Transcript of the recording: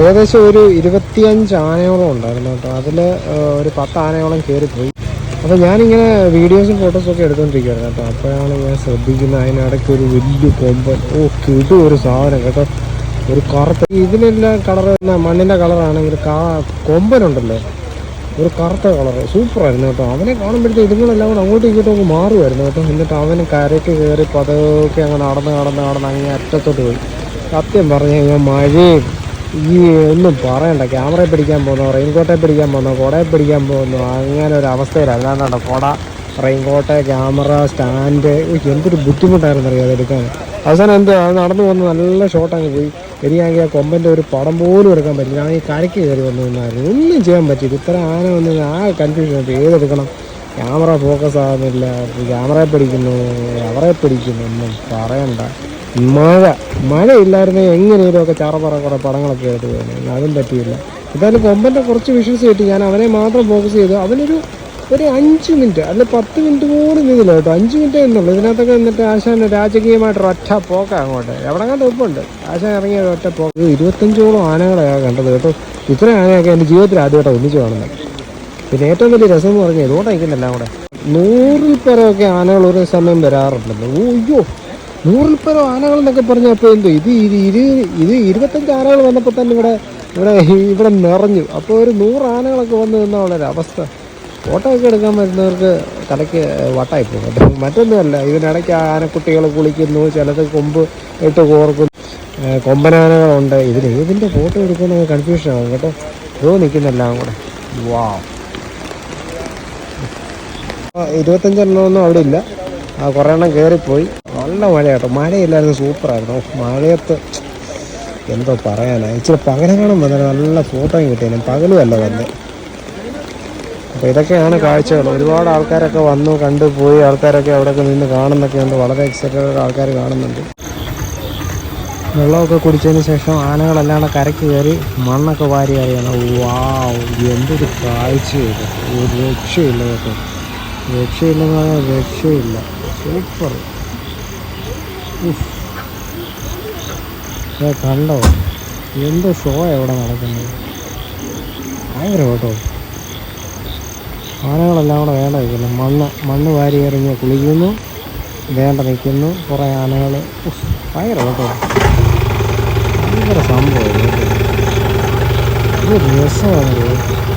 ഏകദേശം ഒരു ഇരുപത്തിയഞ്ച് ആനയോളം ഉണ്ടായിരുന്നു കേട്ടോ. അതിൽ ഒരു പത്ത് ആനയോളം കയറിപ്പോയി അപ്പോൾ ഞാനിങ്ങനെ വീഡിയോസും ഫോട്ടോസും ഒക്കെ എടുത്തുകൊണ്ടിരിക്കുകയായിരുന്നു കേട്ടോ. അപ്പോഴാണ് ഞാൻ ശ്രദ്ധിക്കുന്നത് അതിനിടയ്ക്ക് ഒരു വലിയ കൊമ്പൻ ഓ കിടു ഒരു സാധനം കേട്ടോ. ഒരു കറുത്ത ഇതിനെല്ലാം കളർ മണ്ണിന്റെ കളറാണെങ്കിൽ കൊമ്പനുണ്ടല്ലോ. ഒരു കറുത്ത കളറ് സൂപ്പറായിരുന്നു കേട്ടോ. അവനെ കാണുമ്പോഴത്തെ ഇതുങ്ങളെല്ലാം കൂടെ അങ്ങോട്ടും ഇങ്ങോട്ടും അങ്ങ് മാറുമായിരുന്നു കേട്ടോ. എന്നിട്ട് അവന് കരയ്ക്ക് കയറി പതുക്കെ അങ്ങ് നടന്ന് നടന്ന് നടന്ന് അങ്ങനെ അറ്റത്തോട്ട് പോയി. സത്യം പറഞ്ഞു കഴിഞ്ഞാൽ മഴയും ഈ ഒന്നും പറയണ്ട. ക്യാമറയെ പിടിക്കാൻ പോകുന്നു റെയിൻകോട്ടെ പിടിക്കാൻ പോകുന്നു കുടയെ പിടിക്കാൻ പോകുന്നു അങ്ങനെ ഒരു അവസ്ഥയിലാണ് അല്ലാണ്ടാ കുട റെയിൻകോട്ട് ക്യാമറ സ്റ്റാൻഡ് എന്തൊരു ബുദ്ധിമുട്ടായിരുന്നു അറിയാതെ അതെടുക്കാൻ? അവസാനം എന്താ നടന്നു വന്ന് നല്ല ഷോട്ടാണ് പോയി. എനിക്കാണെങ്കിൽ ആ കൊമ്പന്റെ ഒരു പടം പോലും എടുക്കാൻ പറ്റില്ല. ഞാൻ ഈ കരയ്ക്ക് കയറി വന്നു നിന്നായിരുന്നു ഒന്നും ചെയ്യാൻ പറ്റില്ല. ഇത്ര ആന വന്ന് ആ കൺഫ്യൂഷൻ ഏതെടുക്കണം? ക്യാമറ ഫോക്കസ് ആകുന്നില്ല ക്യാമറയെ പിടിക്കുന്നു അവരെ പിടിക്കുന്നു. ഒന്നും പറയണ്ട. മഴ. മഴ ഇല്ലായിരുന്നെങ്കിൽ എങ്ങനെയും ഒക്കെ ചറപറ കുറേ പടങ്ങളൊക്കെ എടുത്തു പോകുന്നു അതും പറ്റിയില്ല. എന്തായാലും കൊമ്പന്റെ കുറച്ച് വിഷ്വൽസ് കിട്ടി. ഞാൻ അവനെ മാത്രം ഫോക്കസ് ചെയ്തു. അവനൊരു ഒരു അഞ്ച് മിനിറ്റ് അല്ല പത്ത് മിനിറ്റ് പോലും ഇതില്ല കേട്ടോ. അഞ്ച് മിനിറ്റ് എന്നുള്ളൂ ഇതിനകത്തൊക്കെ എന്നിട്ട് ആശാൻ രാജകീയമായിട്ട് ഒറ്റ പോക്ക അങ്ങോട്ട്. എവിടെ കണ്ട് ഉപ്പുണ്ട്? ആശാൻ ഇറങ്ങിയ ഒറ്റ പോക്ക്. ഇരുപത്തഞ്ചോളം ആനകളെയാണ് കണ്ടത് കേട്ടോ. ഇത്ര ആനയൊക്കെ എന്റെ ജീവിതത്തിൽ ആദ്യമായിട്ടാണ് ഒന്നിച്ചു കാണുന്നത്. പിന്നെ ഏറ്റവും വലിയ രസം എന്ന് പറഞ്ഞാൽ ഇതുകൊണ്ട് അയക്കുന്നില്ല അവിടെ നൂറിൽ പേരൊക്കെ ആനകൾ ഒരു സമയം വരാറുണ്ടല്ലോ. ഓയ്യോ നൂറിൽ പേരോ ആനകൾ എന്നൊക്കെ പറഞ്ഞാൽ അപ്പോൾ എന്തോ? ഇത് ഇരു ഇത് ഇരുപത്തഞ്ച് ആനകൾ വന്നപ്പോൾ തന്നെ ഇവിടെ ഇവിടെ ഇവിടെ നിറഞ്ഞു. അപ്പോൾ ഒരു നൂറ് ആനകളൊക്കെ വന്നു നിന്നുള്ള ഒരു അവസ്ഥ. ഫോട്ടോ ഒക്കെ എടുക്കാൻ പറ്റുന്നവർക്ക് തലയ്ക്ക് വട്ടായി പോകും മറ്റൊന്നുമല്ല ഇതിനിടയ്ക്ക് ആനക്കുട്ടികൾ കുളിക്കുന്നു ചിലത് കൊമ്പ് ഇട്ട് കോർക്കുന്നു. കൊമ്പനാനകളുണ്ട്. ഇതിൽ ഏതിന്റെ ഫോട്ടോ എടുക്കുന്ന കൺഫ്യൂഷൻ ആകും കേട്ടോ. ഇതോ നിൽക്കുന്നെല്ലാം കൂടെ. വാ ഇരുപത്തഞ്ചെണ്ണമൊന്നും അവിടെ ഇല്ല. ആ കുറേ എണ്ണം കയറിപ്പോയി നല്ല മഴ കേട്ടോ. മഴയില്ലായിരുന്നു സൂപ്പറായിരുന്നു. മഴയത്ത് എന്തോ പറയാനാണ് ഇച്ചിരി പകലങ്ങളും വന്നാൽ നല്ല ഫോട്ടോയും കിട്ടിയാലും പകലും അല്ല വന്നത് അപ്പോൾ ഇതൊക്കെയാണ് കാഴ്ചകൾ. ഒരുപാട് ആൾക്കാരൊക്കെ വന്നു കണ്ടു പോയി. ആൾക്കാരൊക്കെ അവിടെയൊക്കെ നിന്ന് കാണുന്നൊക്കെ ഉണ്ട്. വളരെ എക്സൈറ്റഡ് ആൾക്കാർ കാണുന്നുണ്ട്. വെള്ളമൊക്കെ കുടിച്ചതിന് ശേഷം ആനകളെല്ലാം കരയ്ക്ക് കയറി മണ്ണൊക്കെ വാരി അറിയണം വാവ് എന്തൊരു കാഴ്ചയില്ല ഒരു രക്ഷയില്ല കേട്ടോ. രക്ഷയില്ലെന്ന് പറഞ്ഞാൽ രക്ഷയില്ല. സൂപ്പർ. കണ്ടോ? എന്ത് ഷോ എവിടെ നടക്കുന്നത്? ഭയങ്കര കേട്ടോ ആനകളെല്ലാം കൂടെ വേണ്ട നിൽക്കുന്നു മണ്ണ് മണ്ണ് വാരി എറിഞ്ഞ് കുളിക്കുന്നു. വേണ്ട നിൽക്കുന്നു. കുറേ ആനകൾ ഭയങ്കര കേട്ടോ ഭയങ്കര സംഭവം. ഒരു രസമാണ്.